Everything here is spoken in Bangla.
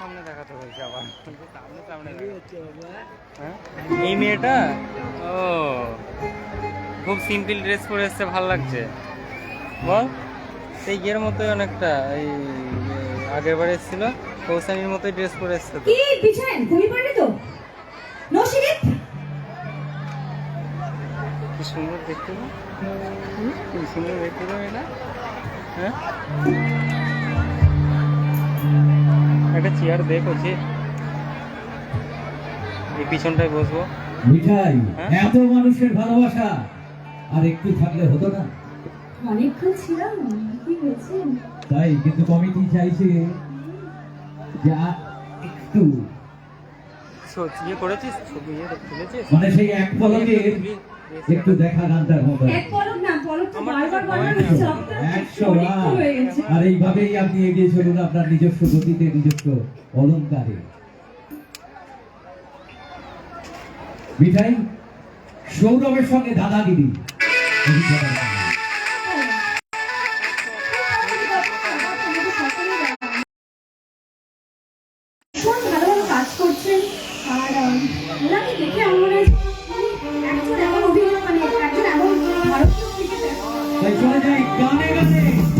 সামনে দেখাতে হয়েছে আবার। সামনে সামনে এই মেয়েটা? ও। খুব সিম্পল ড্রেস পরে এসছে ভালো লাগছে। বল সেই ইয়ের মতোই অনেকটা এই আগের বার এসেছিল কৌশানির মতোই ড্রেস পরে এসছে তো। কি সুন্দর দেখতে কি সুন্দর দেখতে এটা। হ্যাঁ? একটা চেয়ার দেখ হচ্ছে। এই পিছনটায় বসবো। মিঠাই হ্যাঁ? এত মানুষের ভালোবাসা। আর একটু থাকলে হতো না। অনেকক্ষণ ছিলাম কি হয়েছে তাই কিন্তু কমিটি চাইছে যা একটু ইয়ে করেছিস? ছবি ইয়ে তুলেছিস? মানে সেই এক পলকে একটু দেখা গানটার মতো এক পলক না পলক তো বারবার বারবার ভয় নেই। চক্কর একশো অনেক বার। হয়ে গেছে। আর এইভাবেই আপনি এগিয়ে চলুন আপনার নিজস্ব গতিতে নিজস্ব অলঙ্কারে। মিঠাই সৌরভের সঙ্গে দাদাগিরি। ওনাকে দেখে আমার মনে হয়েছে একজন এমন অভিনেতা মানে একজন এমন ভারতীয় ক্রিকেটার। গানে গানে।